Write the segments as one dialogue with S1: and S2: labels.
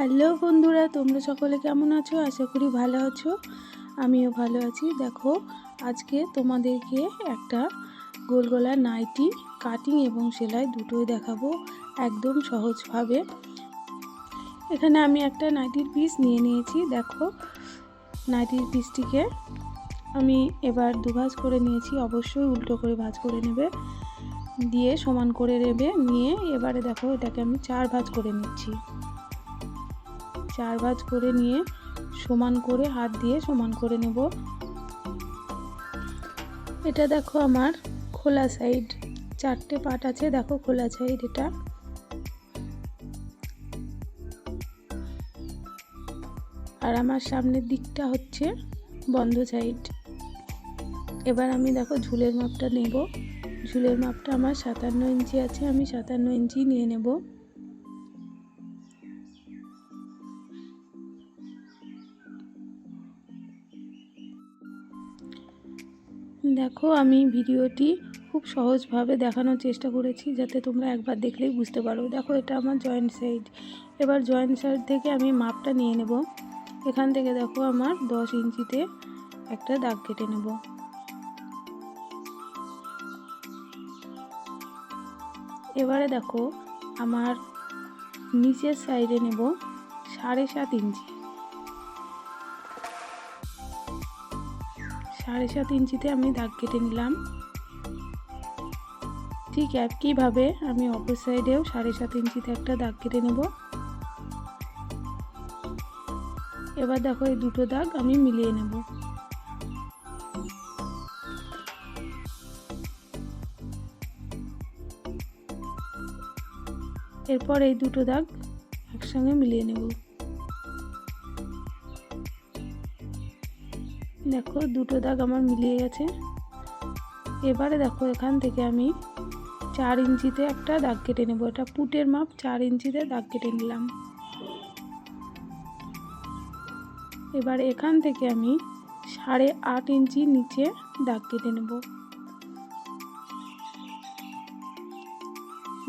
S1: Hello বন্ধুরা, তোমরা সকলে কেমন আছো? আশা করি ভালো আছো। আমিও ভালো আছি। দেখো, আজকে তোমাদেরকে একটা গোল গলা নাইটি, কাটিং এবং সেলাই দুটোই দেখাবো একদম সহজভাবে। এখানে আমি একটা নাইটির পিস নিয়ে নিয়েছি। দেখো, নাইটির পিসটিকে আমি এবার দুভাজ করে নিয়েছি। অবশ্যই উল্টো করে ভাজ করে নেবে। দিয়ে সমান করে নেবে। নিয়ে এবারে দেখো, এটাকে আমি চার ভাজ করে নিচ্ছি। চার ভাজ করে নিয়ে সমান করে, হাত দিয়ে সমান করে নেব। এটা দেখো আমার খোলা সাইড চারটে পাট আছে, দেখো খোলা সাইড এটা। আর আমার সামনের দিকটা হচ্ছে বন্ধ সাইড এবার আমি দেখো ঝুলের মাপটা নেব। ঝুলের মাপটা আমার সাতান্ন ইঞ্চি আছে, আমি সাতান্ন ইঞ্চি নিয়ে নেব। দেখো, আমি ভিডিওটি খুব সহজভাবে দেখানোর চেষ্টা করেছি যাতে তোমরা একবার দেখলেই বুঝতে পারো। দেখো, এটা আমার জয়েন্ট সাইড এবার জয়েন্ট সাইড থেকে আমি মাপটা নিয়ে নেব। এখান থেকে দেখো, আমার দশ ইঞ্চিতে একটা দাগ কেটে নেব। এবারে দেখো, আমার নিচের সাইডে নেব সাড়ে সাত ইঞ্চি। সাড়ে সাত ইঞ্চিতে আমি দাগ কেটে নিলাম। ঠিক একইভাবে আমি অপর সাইডেও সাড়ে সাত ইঞ্চিতে একটা দাগ কেটে নেব। এবার দেখো এই দুটো দাগ আমি মিলিয়ে নেব। এরপর এই দুটো দাগ একসঙ্গে মিলিয়ে নেব। দেখো, দুটো দাগ আমার মিলিয়ে গেছে। এবারে দেখো, এখান থেকে আমি চার ইঞ্চিতে একটা দাগ কেটে নেব। এটা পুটের মাপ, চার ইঞ্চিতে দাগ কেটে নিলাম। এবার এখান থেকে আমি সাড়ে আট ইঞ্চি নিচে দাগ কেটে নেব।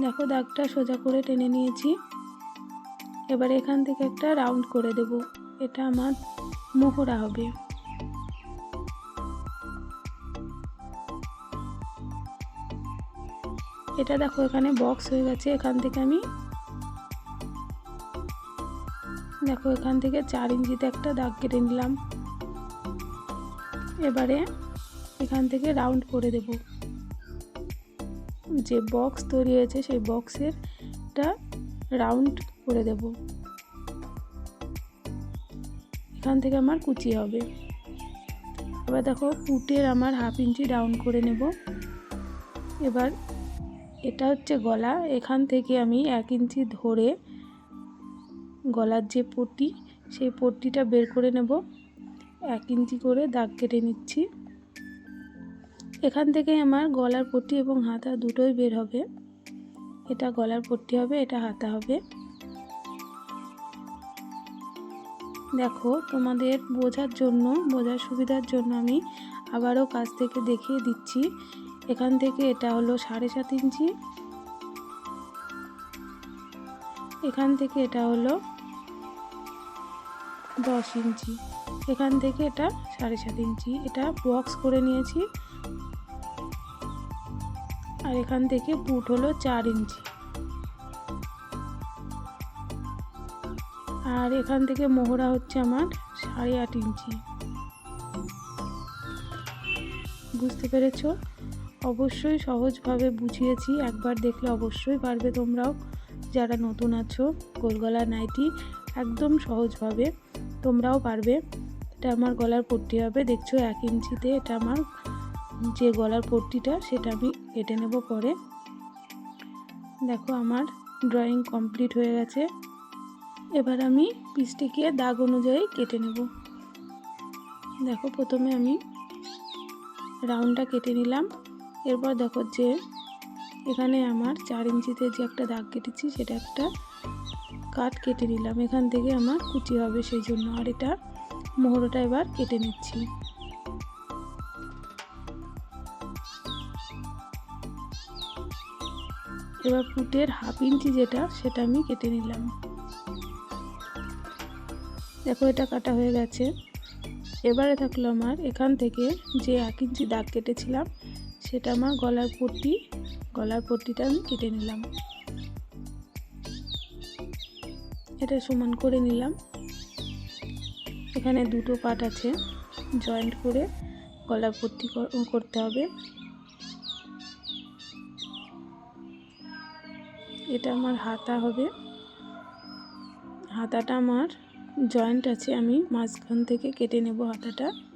S1: দেখো, দাগটা সোজা করে টেনে নিয়েছি। এবার এখান থেকে একটা রাউন্ড করে দেব। এটা আমার মোহরা হবে। এটা দেখো, এখানে বক্স হয়ে গেছে। এখান থেকে আমি দেখো, এখান থেকে চার ইঞ্চিতে একটা দাগ কেটে নিলাম। এবারে এখান থেকে রাউন্ড করে দেব। যে বক্স তৈরি হয়েছে, সেই বক্সের টা রাউন্ড করে দেব। এখান থেকে আমার কুচি হবে। এবার দেখো ফুটের আমার হাফ ইঞ্চি ডাউন করে নেব। এবার এটা হচ্ছে গলা। এখান থেকে আমি এক ইঞ্চি ধরে গলার যে পট্টি, সেই পট্টিটা বের করে নেব। এক ইঞ্চি করে দাগ কেটে নিচ্ছি। এখান থেকে আমার গলার পট্টি এবং হাতা দুটোই বের হবে। এটা গলার পট্টি হবে, এটা হাতা হবে। দেখো, তোমাদের বোঝার জন্য, বোঝার সুবিধার জন্য আমি আবারও কাছ থেকে দেখিয়ে দিচ্ছি। এখান থেকে এটা হলো সাড়ে সাত ইঞ্চি। এখান থেকে এটা হলো দশ ইঞ্চি। এখান থেকে এটা সাড়ে সাত ইঞ্চি। এটা বক্স করে নিয়েছি। আর এখান থেকে পুট হলো চার ইঞ্চি। আর এখান থেকে মোহরা হচ্ছে আমার সাড়ে আট ইঞ্চি। বুঝতে পেরেছ? অবশ্যই সহজভাবে বুঝিয়েছি, একবার দেখলে অবশ্যই পারবে তোমরাও। যারা নতুন আছো, গোলগলা নাইটি একদম সহজভাবে তোমরাও পারবে। এটা আমার গলার পট্টি হবে, দেখছ এক ইঞ্চিতে এটা আমার যে গলার পট্টিটা সেটা আমি কেটে নেব পরে। দেখো আমার ড্রয়িং কমপ্লিট হয়ে গেছে। এবার আমি পিসটিকে দাগ অনুযায়ী কেটে নেব। দেখো প্রথমে আমি রাউন্ডটা কেটে নিলাম। এরপর দেখো যে এখানে আমার চার ইঞ্চিতে যে একটা দাগ কেটেছি, সেটা একটা কাট কেটে নিলাম। এখান থেকে আমার কুচি হবে সেই জন্য। আর এটা মোহরটা এবার কেটে নিচ্ছি। এবার পুটের হাফ ইঞ্চি যেটা, সেটা আমি কেটে নিলাম। দেখো এটা কাটা হয়ে গেছে। এবারে থাকল আমার এখান থেকে যে এক ইঞ্চি দাগ কেটেছিলাম সেটা আমার গলার পট্টি, গলার পট্টিটা আমি কেটে নিলাম। এটা সমান করে নিলাম। এখানে দুটো পাট আছে জয়েন্ট করে গলার পট্টি কর- করতে হবে। এটা আমার হাতা হবে। হাতাটা আমার জয়েন্ট আছে, আমি মাঝখান থেকে কেটে নেব হাতাটা।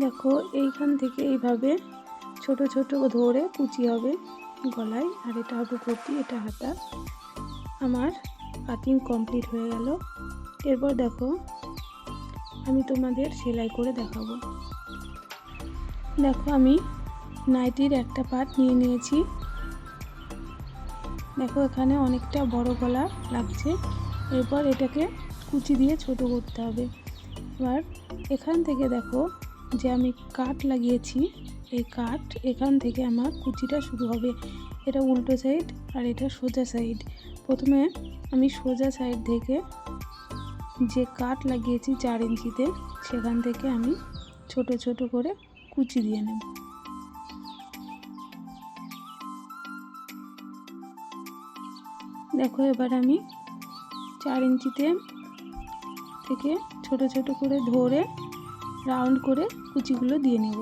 S1: দেখো, এইখান থেকে এইভাবে ছোট ছোট ধরে কুচি হবে গলায়, আর এটা হবে পটি এটা হাতা। আমার কাটিং কমপ্লিট হয়ে গেল। এরপর দেখো, আমি তোমাদের সেলাই করে দেখাবো। দেখো, আমি নাইটির একটা পার্ট নিয়ে নিয়েছি। দেখো, এখানে অনেকটা বড় গলা লাগছে। এরপর এটাকে কুচি দিয়ে ছোট করতে হবে। এবার এখান থেকে দেখো যে আমি কাট লাগিয়েছি, এই কাট এখান থেকে আমার কুচিটা শুরু হবে। এটা উল্টো সাইড আর এটা সোজা সাইড প্রথমে আমি সোজা সাইড থেকে যে কাট লাগিয়েছি চার ইঞ্চিতে, সেখান থেকে আমি ছোট ছোট করে কুচি দিয়ে নেব। দেখো এবার আমি চার ইঞ্চিতে থেকে ছোট ছোট করে ধরে রাউন্ড করে কুচিগুলো দিয়ে নেব।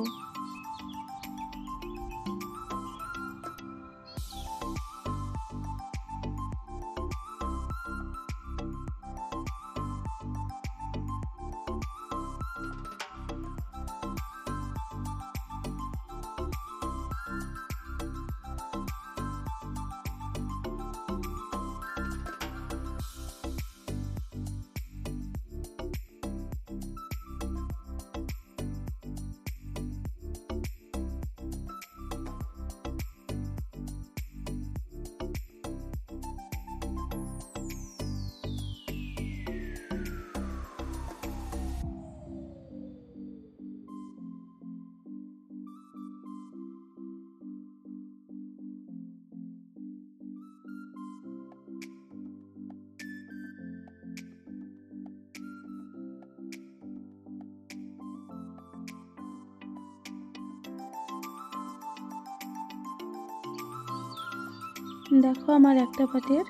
S1: দেখো আমার একটা পাটের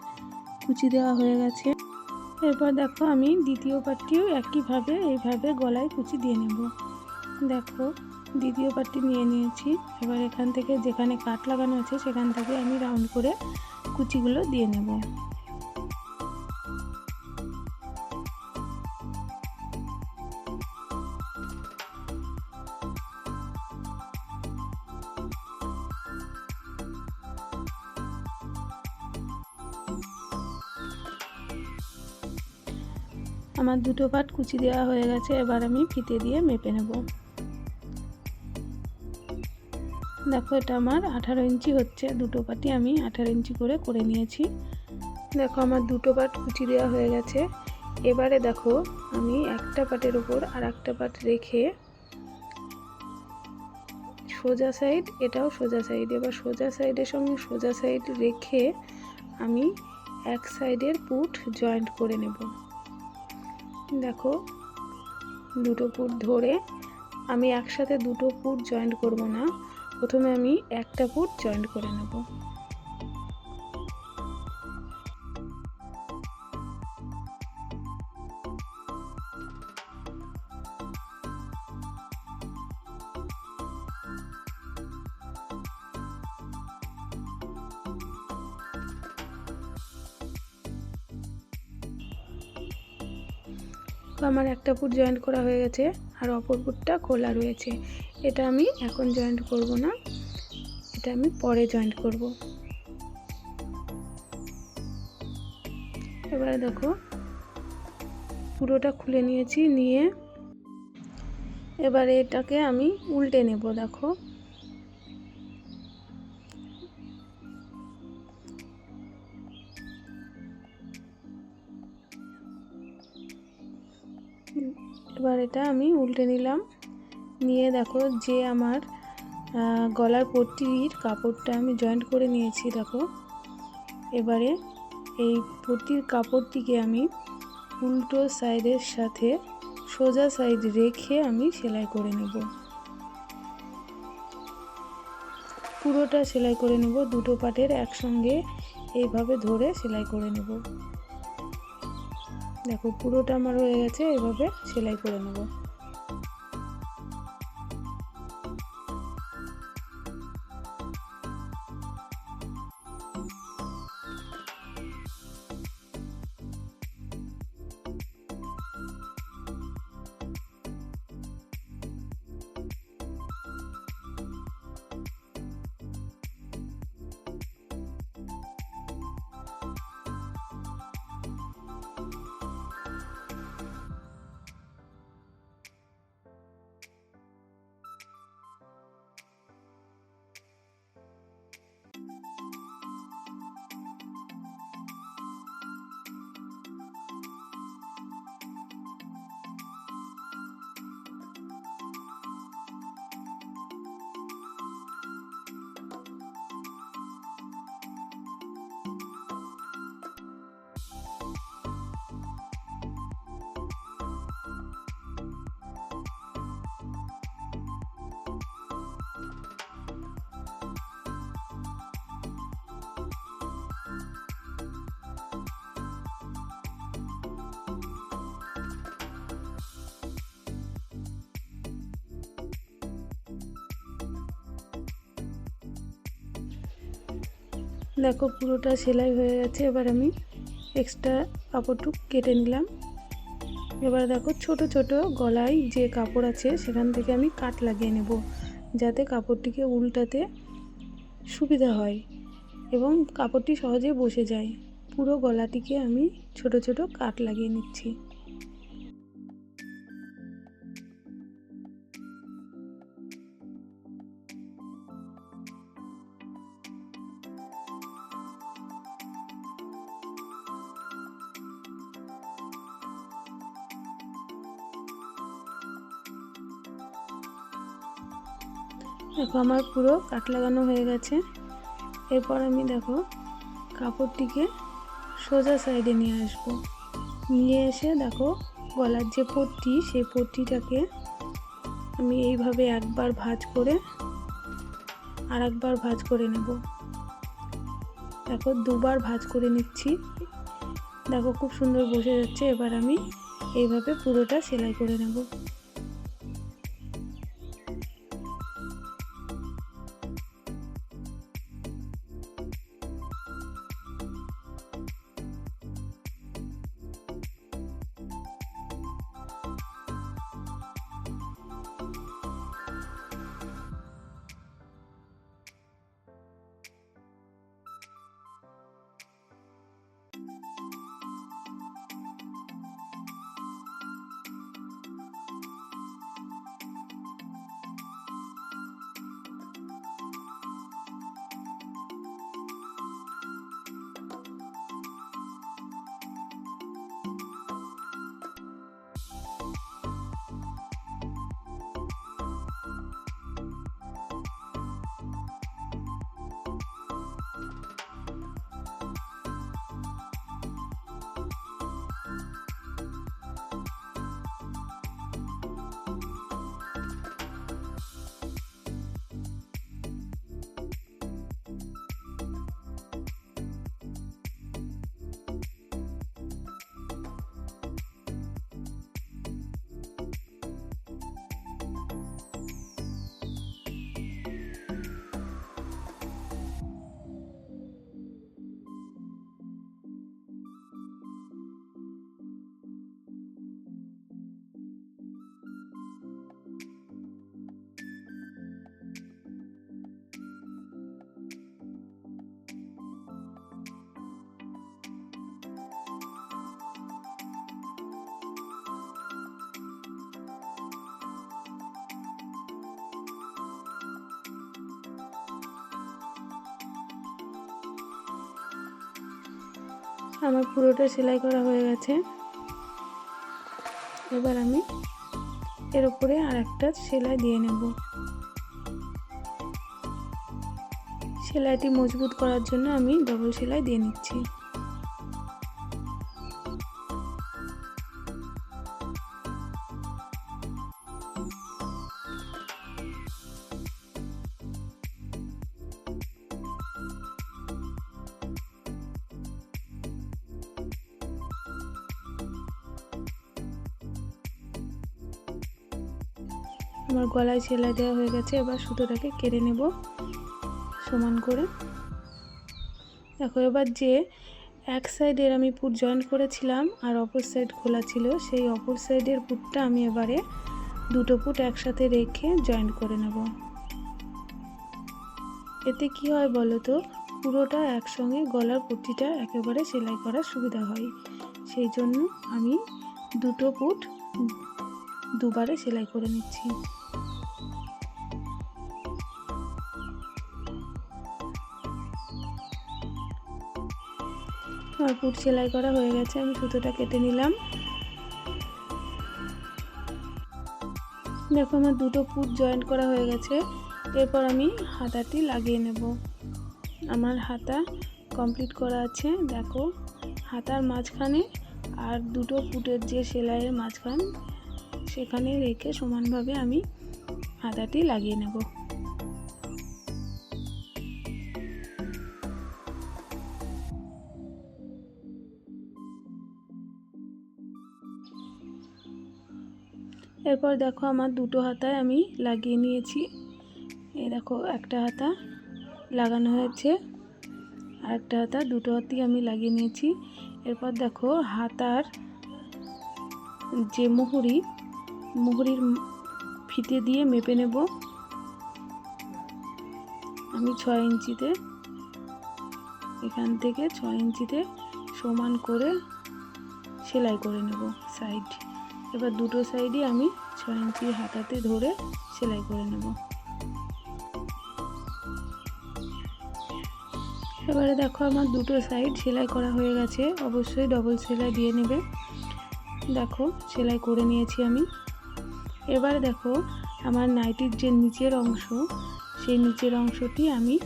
S1: কুচি দেওয়া হয়ে গেছে। এরপর দেখো আমি দ্বিতীয় পাটটিও একইভাবে, এইভাবে গলায় কুচি দিয়ে নেব। দেখো, দ্বিতীয় পাটটি নিয়ে নিয়েছি। এবার এখান থেকে যেখানে কাট লাগানো আছে সেখান থেকে আমি রাউন্ড করে কুচিগুলো দিয়ে নেব। আমার দুটো পাট কুচি দেওয়া হয়ে গেছে, এবার আমি ফিতে দিয়ে মেপে নেব। দেখো, এটা আমার আঠারো ইঞ্চি হচ্ছে, দুটো পাটি আমি আঠারো ইঞ্চি করে করে নিয়েছি। দেখো, আমার দুটো পাট কুচি দেওয়া হয়ে গেছে। এবারে দেখো, আমি একটা পাটের ওপর আর একটা পাট রেখে সোজা সাইড, এটাও সোজা সাইড, এবার সোজা সাইডের সঙ্গে সোজা সাইড রেখে আমি এক সাইডের পুট জয়েন্ট করে নেব। দেখো, দুটো পুট ধরে আমি একসাথে দুটো পুট জয়েন্ট করব না। প্রথমে আমি একটা পুট জয়েন্ট করে নেব। তো আমার একটা ফুট জয়েন্ট করা হয়ে গেছে আর অপর ফুটটা খোলা রয়েছে। এটা আমি এখন জয়েন্ট করব না, এটা আমি পরে জয়েন্ট করব। এবারে দেখো, পুরোটা খুলে নিয়েছি, নিয়ে এবারে এটাকে আমি উল্টে নেব, দেখো। এবার এটা আমি উল্টে নিলাম। নিয়ে দেখো যে আমার গলার পট্টির কাপড়টা আমি জয়েন্ট করে নিয়েছি, দেখো। এবারে এই পট্টির কাপড়টিকে আমি উল্টো সাইডের সাথে সোজা সাইড রেখে আমি সেলাই করে নেব। পুরোটা সেলাই করে নেব, দুটো পাটের একসঙ্গে এইভাবে ধরে সেলাই করে নেব। দেখো পুরোটা আমার হয়ে গেছে এভাবে সেলাই করে নেব। দেখো পুরোটা সেলাই হয়ে গেছে, এবার আমি এক্সট্রা কাপড়টুক কেটে নিলাম। এবার দেখো ছোট ছোট গলায় যে কাপড় আছে, সেখান থেকে আমি কাট লাগিয়ে নেব, যাতে কাপড়টিকে উল্টাতে সুবিধা হয় এবং কাপড়টি সহজে বসে যায়। পুরো গলাটিকে আমি ছোট ছোট কাট লাগিয়ে নিচ্ছি। দেখো আমার পুরো কাট লাগানো হয়ে গেছে। এরপর আমি দেখো কাপড়টিকে সোজা সাইডে নিয়ে আসব। নিয়ে এসে দেখো গলার যে পট্টি, সেই পট্টিটাকে আমি এইভাবে একবার ভাঁজ করে আর একবার ভাঁজ করে নেব। দেখো দুবার ভাঁজ করে নিচ্ছি। দেখো খুব সুন্দর বসে যাচ্ছে। এবার আমি এইভাবে পুরোটা সেলাই করে নেব। আমার পুরোটা সেলাই করা হয়ে গেছে। এবার আমি এর উপরে আর একটা সেলাই দিয়ে নেব। সেলাইটি মজবুত করার জন্য আমি ডবল সেলাই দিয়ে নিচ্ছি। গলায় সেলাই দেওয়া হয়ে গেছে, এবার সুতোটাকে কেড়ে নেব সমান করে। দেখো, এবার যে এক সাইডের আমি পুট জয়েন্ট করেছিলাম আর অপর সাইড খোলা ছিল, সেই অপর সাইডের পুটটা আমি এবারে দুটো পুট একসাথে রেখে জয়েন্ট করে নেব। এতে কি হয় বলো তো, পুরোটা একসঙ্গে গলার পট্টিটা একেবারে সেলাই করার সুবিধা হয়। সেই জন্য আমি দুটো পুট দুবারে সেলাই করে নিচ্ছি। আমার পুট সেলাই করা হয়ে গেছে, আমি সুতোটা কেটে নিলাম। দেখো আমার দুটো পুট জয়েন্ট করা হয়ে গেছে, এরপর আমি হাতাটি লাগিয়ে নেব। আমার হাতা কমপ্লিট করা আছে, দেখো। হাতার মাঝখানে আর দুটো পুটের যে সেলাইয়ের মাঝখান, সেখানে রেখে সমানভাবে আমি হাতাটি লাগিয়ে নেব। এরপর দেখো আমার দুটো হাতায় আমি লাগিয়ে নিয়েছি। এই দেখো, একটা হাতা লাগানো হয়েছে আর একটা হাতা, দুটো হাতি আমি লাগিয়ে নিয়েছি। এরপর দেখো হাতার যে মুহুরি, মুহুরির ফিতে দিয়ে মেপে নেব। আমি ছয় ইঞ্চিতে, এখান থেকে ছয় ইঞ্চিতে সমান করে সেলাই করে নেব সাইড। এবার দুটো সাইডই আমি ছয় ইঞ্চি হাতাতে ধরে সেলাই করে নেব। এবারে দেখো আমার দুটো সাইড সেলাই করা হয়ে গেছে, অবশ্যই ডবল সেলাই দিয়ে নেবে। দেখো, সেলাই করে নিয়েছি আমি। এবারে দেখো, আমার নাইটির যে নিচের অংশ, সেই নিচের অংশটি আমি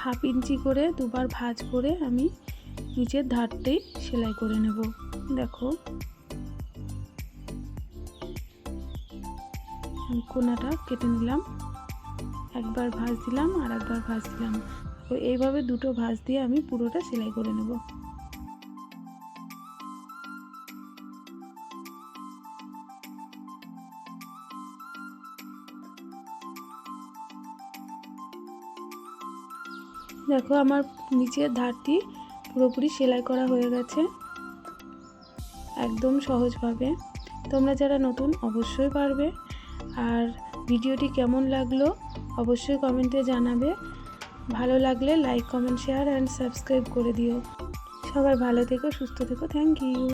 S1: হাফ ইঞ্চি করে দুবার ভাঁজ করে আমি নিচের ধারটি সেলাই করে নেব। দেখো। কোনাটা কেটে নিলাম। একবার ভাঁজ দিলাম আর একবার ভাঁজ দিলাম। তো এইভাবে দুটো ভাঁজ দিয়ে আমি পুরোটা সেলাই করে নেব। দেখো আমার নিচের ধারটি পুরোপুরি সেলাই করা হয়ে গেছে। একদম সহজভাবে। তোমরা যারা নতুন, অবশ্যই পারবে। আর ভিডিওটি কেমন লাগল, অবশ্যই কমেন্টে জানাবে। ভালো লাগলে like, comment, share and subscribe করে দিও। সবাই ভালো থেকো, সুস্থ থেকো। Thank you